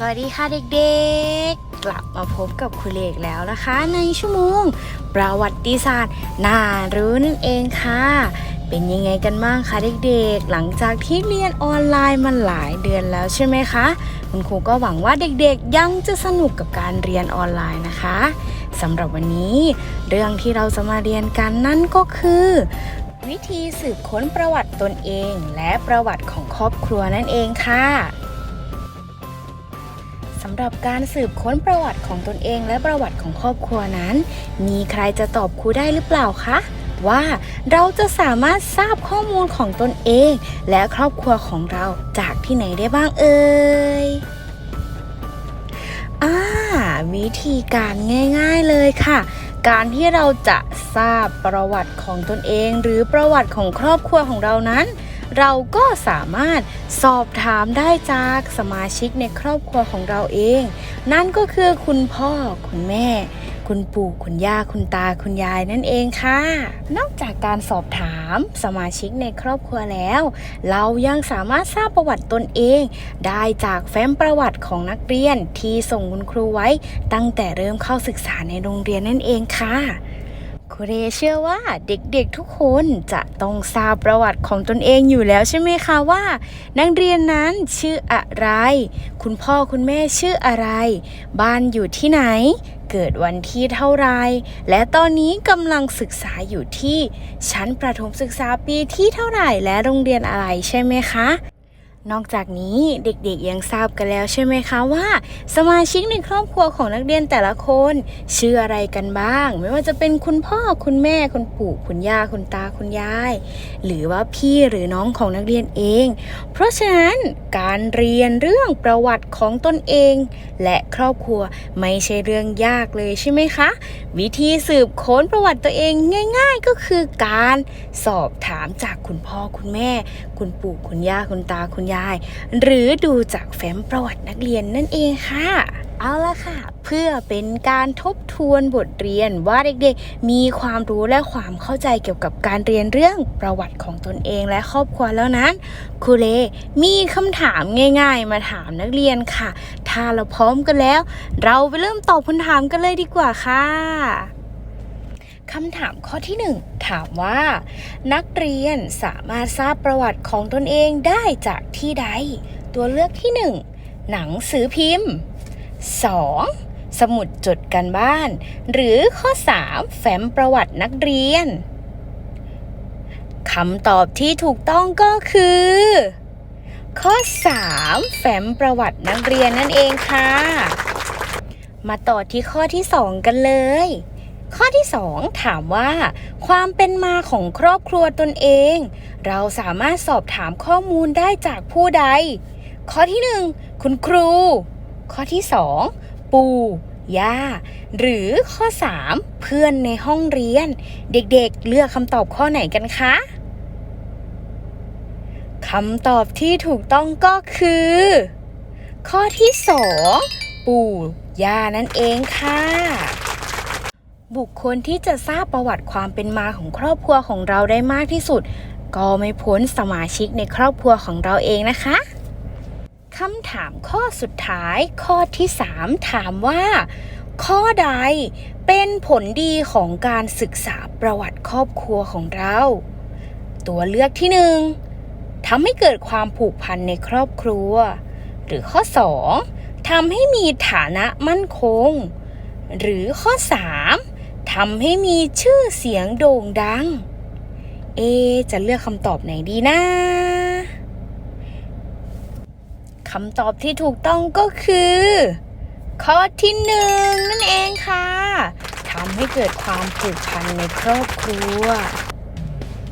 สวัสดีค่ะเด็กๆ กลับมาพบกับครูเลกแล้วนะคะ ในชั่วโมง ประวัติศาสตร์น่ารู้นั่นเองค่ะ เป็นยังไงกันบ้างคะเด็กๆ หลังจากที่เรียนออนไลน์มาหลายเดือนแล้วใช่ไหมคะ คุณครูก็หวังว่าเด็กๆ ยังจะสนุกกับการเรียนออนไลน์นะคะสำหรับวันนี้ เรื่องที่เราจะมาเรียนกันนั่นก็คือวิธีสืบค้นประวัติตนเอง และประวัติของครอบครัวนั่นเองค่ะ สำหรับการสืบค้นประวัติของตนเองและประวัติของครอบครัวนั้น มีใครจะตอบครูได้หรือเปล่าคะว่าเราจะสามารถทราบข้อมูลของตนเอง และครอบครัวของเราจากที่ไหนได้บ้างเอ่ยอ่าวิธีการง่ายๆเลยค่ะ การที่เราจะทราบประวัติของตนเอง หรือประวัติของครอบครัวของเรานั้น เราก็สามารถสอบถามได้จากสมาชิกในครอบครัวของเราเอง นั่นก็คือคุณพ่อคุณแม่ คุณปู่คุณย่าคุณตาคุณยายนั่นเองค่ะ นอกจากการสอบถามสมาชิกในครอบครัวแล้ว เรายังสามารถทราบประวัติตนเอง ได้จากแฟ้มประวัติของนักเรียนที่ส่งคุณครูไว้ ตั้งแต่เริ่มเข้าศึกษาในโรงเรียนนั่นเองค่ะ ครูเรเชื่อว่าเด็กๆทุกคนจะต้องทราบประวัติของตนเองอยู่แล้วใช่ไหมคะว่า นักเรียนนั้นชื่ออะไร คุณพ่อคุณแม่ชื่ออะไร บ้านอยู่ที่ไหน เกิดวันที่เท่าไร และตอนนี้กำลังศึกษาอยู่ที่ชั้นประถมศึกษาปีที่เท่าไหร่และโรงเรียนอะไรใช่ไหมคะ นอกจากนี้เด็กๆยังทราบกันแล้วใช่ไหมคะว่า สมาชิกในครอบครัวของนักเรียนแต่ละคนชื่ออะไรกันบ้าง ไม่ว่าจะเป็นคุณพ่อคุณแม่คุณปู่คุณย่าคุณตาคุณยาย หรือว่าพี่หรือน้องของนักเรียนเอง เพราะฉะนั้นการเรียนเรื่องประวัติของตนเอง และครอบครัวไม่ใช่เรื่องยากเลยใช่ไหมคะ วิธีสืบค้นประวัติตัวเองง่าย ๆ ก็คือการสอบถามจากคุณพ่อคุณแม่ คุณปู่คุณย่าคุณตาคุณยายหรือดูจากแฟ้มประวัตินักเรียนนั่นเองค่ะ เอาละค่ะ เพื่อเป็นการทบทวนบทเรียนว่าเด็กๆ มีความรู้และความเข้าใจเกี่ยวกับการเรียนเรื่องประวัติของตนเองและครอบครัวแล้วนั้นครูเลมีคำถามง่าย ๆ มาถามนักเรียนค่ะ ถ้าเราพร้อมกันแล้ว เราไปเริ่มตอบคำถามกันเลยดีกว่าค่ะ คำถามข้อที่หนึ่งถามว่า นักเรียนสามารถทราบประวัติของตนเองได้จากที่ใด ตัวเลือกที่ 1 หนังสือพิมพ์ 2. สมุดจดกันบ้าน หรือข้อ 3 แฟ้มประวัตินักเรียนคำตอบที่ถูกต้องก็คือ ข้อ 3 แฟ้มประวัตินักเรียนนั่นเองค่ะ มาต่อที่ข้อที่ 2 กันเลย ข้อที่ 2 ถามว่า ความเป็นมาของครอบครัวตนเอง เราสามารถสอบถามข้อมูลได้จากผู้ใด ข้อที่ 1 คุณครู ข้อที่ 2 ปู่ย่าหรือข้อ 3 เพื่อนในห้องเรียน เด็กๆ เลือกคำตอบข้อไหนกันคะคำตอบที่ถูกต้องก็คือ ข้อที่ 2 ปู่ย่านั่นเองค่ะ บุคคลที่จะทราบประวัติความเป็นมาของครอบครัวของเราได้มากที่สุด ก็ไม่พ้นสมาชิกในครอบครัวของเราเองนะคะคำถามข้อสุดท้ายข้อที่ 3 ถามว่า ข้อใดเป็นผลดีของการศึกษาประวัติครอบครัวของเรา ตัวเลือกที่หนึ่งทำให้เกิดความผูกพันในครอบครัว หรือข้อ 2ทำให้มีฐานะมั่นคง หรือข้อ 3ำให้มีชื่อเสียงโด่งดัง เอ จะเลือกคำตอบไหนดีนะคำตอบที่ถูกต้องก็คือ ข้อที่หนึ่งนั่นเองค่ะทำให้เกิดความผูกพันในครอบครัว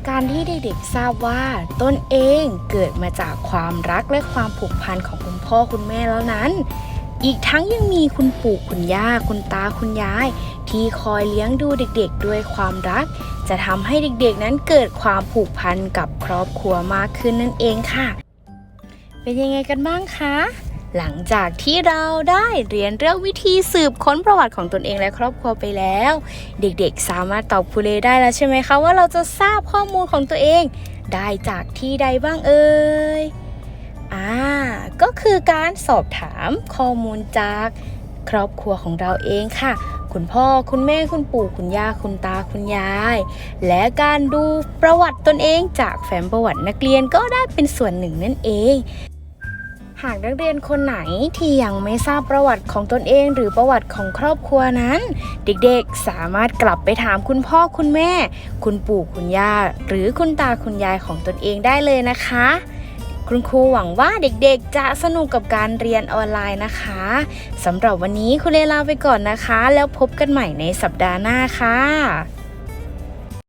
การที่เด็กๆทราบว่าตนเองเกิดมาจากความรักและความผูกพันของคุณพ่อคุณแม่แล้วนั้น อีกทั้งยังมีคุณปู่คุณย่าคุณตาคุณยาย ที่คอยเลี้ยงดูเด็กๆ ด้วยความรัก จะทำให้เด็กๆนั้นเกิดความผูกพันกับครอบครัวมากขึ้นนั่นเองค่ะ เป็นยังไงกันบ้างคะหลังจากที่เราได้เรียนเรื่องวิธีสืบค้นประวัติของตนเองและครอบครัวไปแล้ว เด็กๆ สามารถตอบคูเลได้แล้วใช่ไหมคะว่าเราจะทราบข้อมูลของตัวเอง ได้จากที่ใดบ้างเอ่ย อ่าก็คือการสอบถามข้อมูลจากครอบครัวของเราเองค่ะ คุณพ่อคุณแม่คุณปู่คุณย่าคุณตาคุณยาย และการดูประวัติตนเองจากแฟ้มประวัตินักเรียนก็ได้เป็นส่วนหนึ่งนั่นเอง หากนักเรียนคนไหนที่ยังไม่ทราบประวัติของตนเองหรือประวัติของครอบครัวนั้น เด็กๆสามารถกลับไปถามคุณพ่อคุณแม่ คุณปู่คุณย่า หรือคุณตาคุณยายของตนเองได้เลยนะคะ คุณครูหวังว่าเด็กๆ จะสนุกกับการเรียนออนไลน์นะคะสำหรับวันนี้คุณเลลาไปก่อนนะคะ แล้วพบกันใหม่ในสัปดาห์หน้าค่ะ